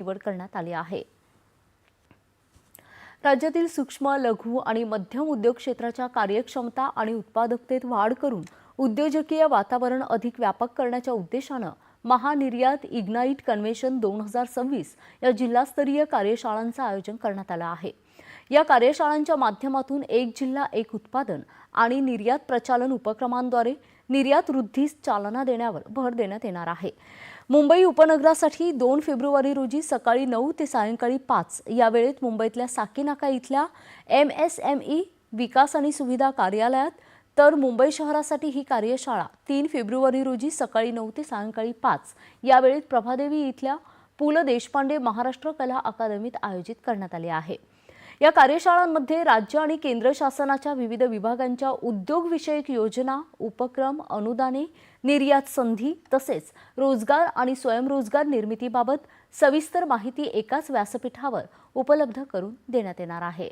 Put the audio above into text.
निवड करण्यात आली आहे. राज्यातील सूक्ष्म लघु आणि मध्यम उद्योग क्षेत्राच्या कार्यक्षमता आणि उत्पादकतेत वाढ करून उद्योजकीय वातावरण अधिक व्यापक करण्याच्या उद्देशानं महानिर्यात इग्नाईट कन्व्हेन्शन दोन हजार सव्वीस या जिल्हास्तरीय कार्यशाळांचं आयोजन करण्यात आलं आहे. या कार्यशाळांच्या माध्यमातून एक जिल्हा एक उत्पादन आणि निर्यात प्रचालन उपक्रमांद्वारे निर्यात वृद्धीस चालना देण्यावर भर देण्यात येणार आहे. मुंबई उपनगरासाठी दोन फेब्रुवारी रोजी सकाळी नऊ ते सायंकाळी पाच या वेळेत मुंबईतल्या साकीनाका इथल्या एम एस एम ई विकास आणि सुविधा कार्यालयात तर मुंबई शहरासाठी ही कार्यशाळा तीन फेब्रुवारी रोजी सकाळी नऊ ते सायंकाळी पाच यावेळेत प्रभादेवी इथल्या पु ल देशपांडे महाराष्ट्र कला अकादमीत आयोजित करण्यात आली आहे. या कार्यशाळांमध्ये राज्य आणि केंद्र शासनाच्या विविध विभागांच्या उद्योगविषयक योजना उपक्रम अनुदाने निर्यात संधी तसेच रोजगार आणि स्वयंरोजगार निर्मितीबाबत सविस्तर माहिती एकाच व्यासपीठावर उपलब्ध करून देण्यात येणार आहे.